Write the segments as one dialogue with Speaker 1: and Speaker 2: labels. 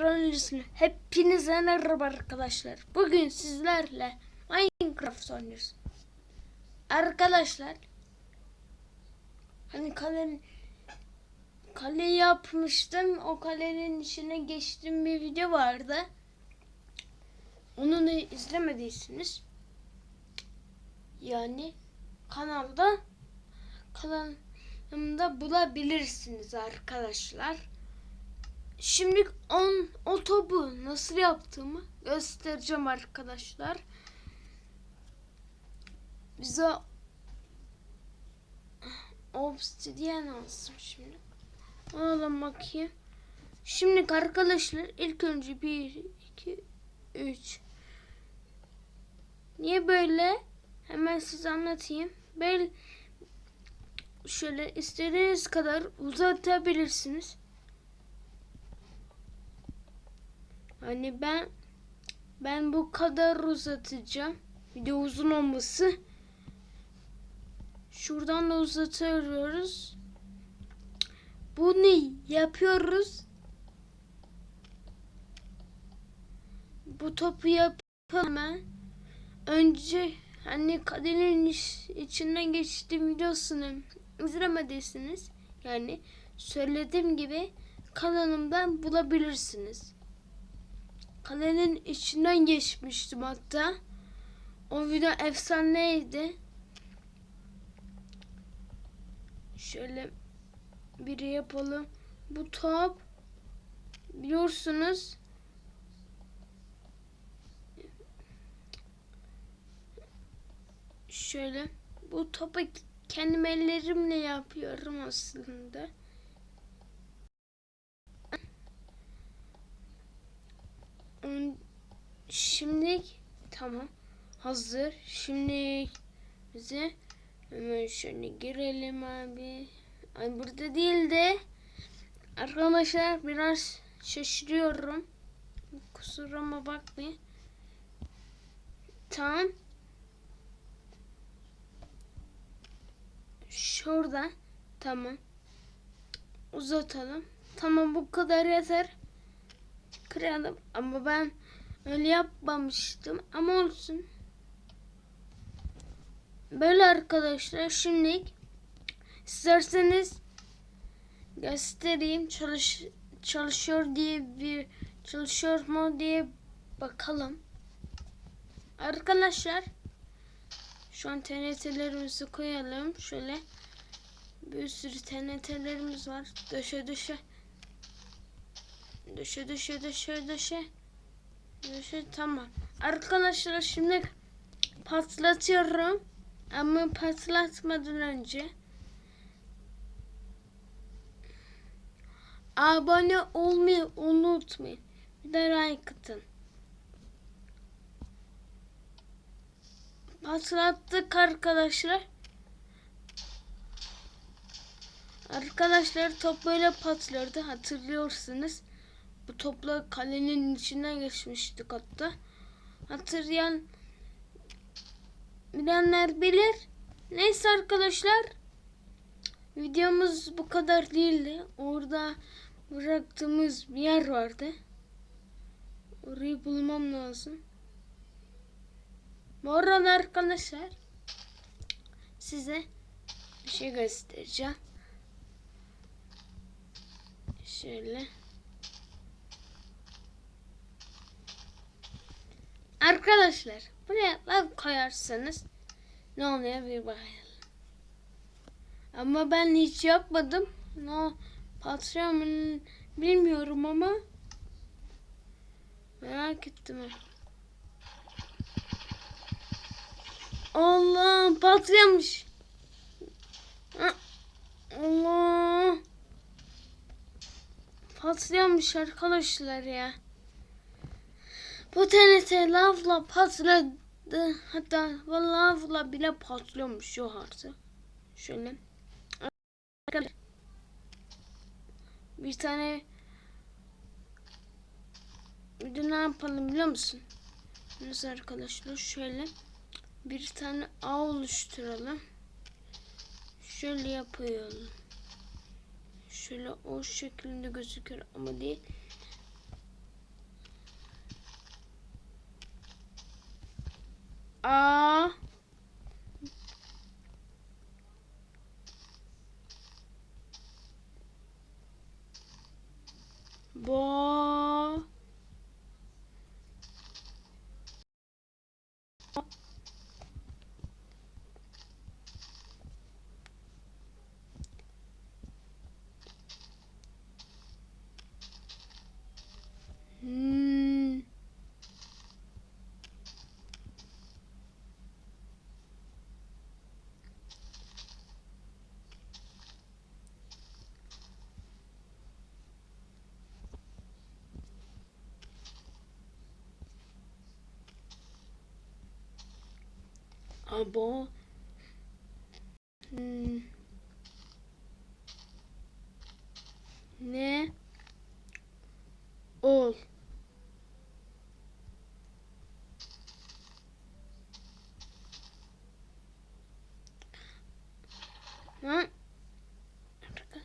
Speaker 1: Öğrencisini hepinize merhaba arkadaşlar. Bugün sizlerle Minecraft oynuyoruz. Arkadaşlar hani kale kale yapmıştım. O kalenin içine geçtiğim bir video vardı. Onu da izlemediyseniz yani kanalda kanalımda bulabilirsiniz arkadaşlar. Şimdi on, o topu nasıl yaptığımı göstereceğim arkadaşlar. Bize obsidiyen alsın şimdi. Alalım bakayım. Şimdi arkadaşlar ilk önce 1, 2, 3. Niye böyle? Hemen size anlatayım. Böyle şöyle istediğiniz kadar uzatabilirsiniz. Hani ben ben bu kadar uzatacağım. Video uzun olması. Şuradan da uzatıyoruz. Bunu yapıyoruz. Bu topu yapalım. Önce hani kaderin iç- içinden geçtiğim videosunu izlemediyseniz yani söylediğim gibi kanalımdan bulabilirsiniz kalenin içinden geçmiştim hatta. O video efsaneydi. Şöyle biri yapalım. Bu top biliyorsunuz şöyle bu topu kendim ellerimle yapıyorum aslında. Şimdi tamam hazır. Şimdi bize hemen şöyle girelim abi. Ay burada değil de arkadaşlar biraz şaşırıyorum. Kusuruma bakmayın. Tamam. Şurada. Tamam. Uzatalım. Tamam bu kadar yeter. Kıralım. Ama ben öyle yapmamıştım. Ama olsun. Böyle arkadaşlar. Şimdi isterseniz göstereyim. Çalış, çalışıyor diye bir çalışıyor mu diye bakalım. Arkadaşlar şu an TNT'lerimizi koyalım. Şöyle bir sürü TNT'lerimiz var. Döşe döşe. Döşe döşe döşe döşe. Döşe tamam. Arkadaşlar şimdi patlatıyorum. Ama patlatmadan önce abone olmayı unutmayın. Bir de like atın. Patlattık arkadaşlar. Arkadaşlar top böyle patlıyordu hatırlıyorsunuz. Bu topla kalenin içinden geçmiştik hatta. Hatırlayan bilenler bilir. Neyse arkadaşlar. Videomuz bu kadar değildi. Orada bıraktığımız bir yer vardı. Orayı bulmam lazım. Bu arada arkadaşlar size bir şey göstereceğim. Şöyle. Arkadaşlar buraya lav koyarsanız ne oluyor bir bakalım. Ama ben hiç yapmadım. No mu bilmiyorum ama merak ettim. Allah patlamış. Allah. Patlamış arkadaşlar ya. Bu TNT lavla patladı. Hatta lavla bile patlıyormuş şu artık. Şöyle. Bir tane bir de ne yapalım biliyor musun? Nasıl arkadaşlar? Şöyle bir tane ağ oluşturalım. Şöyle yapıyorum. Şöyle o şeklinde gözüküyor ama değil. A. Bo Hmm. Abo. Hmm. Ne? Ol. Arka-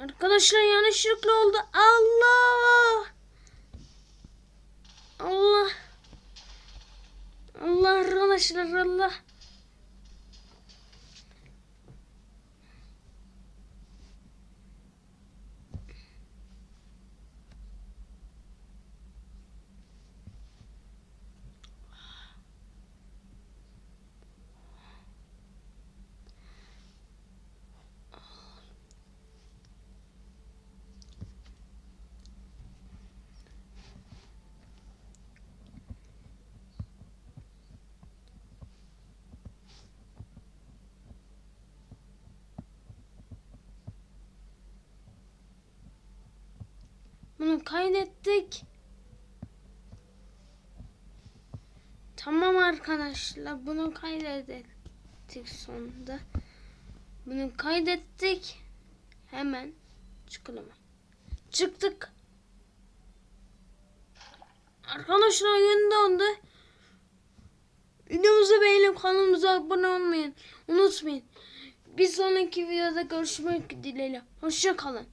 Speaker 1: Arkadaşlar yanlışlıkla oldu. Allah! Allah arkadaşlar! Bunu kaydettik. Tamam arkadaşlar bunu kaydettik sonunda. Bunu kaydettik. Hemen çıkalım. Çıktık. Arkadaşlar oyun dondu. Videomuzu beğenip kanalımıza abone olmayı unutmayın. Bir sonraki videoda görüşmek dileğiyle. Hoşça kalın.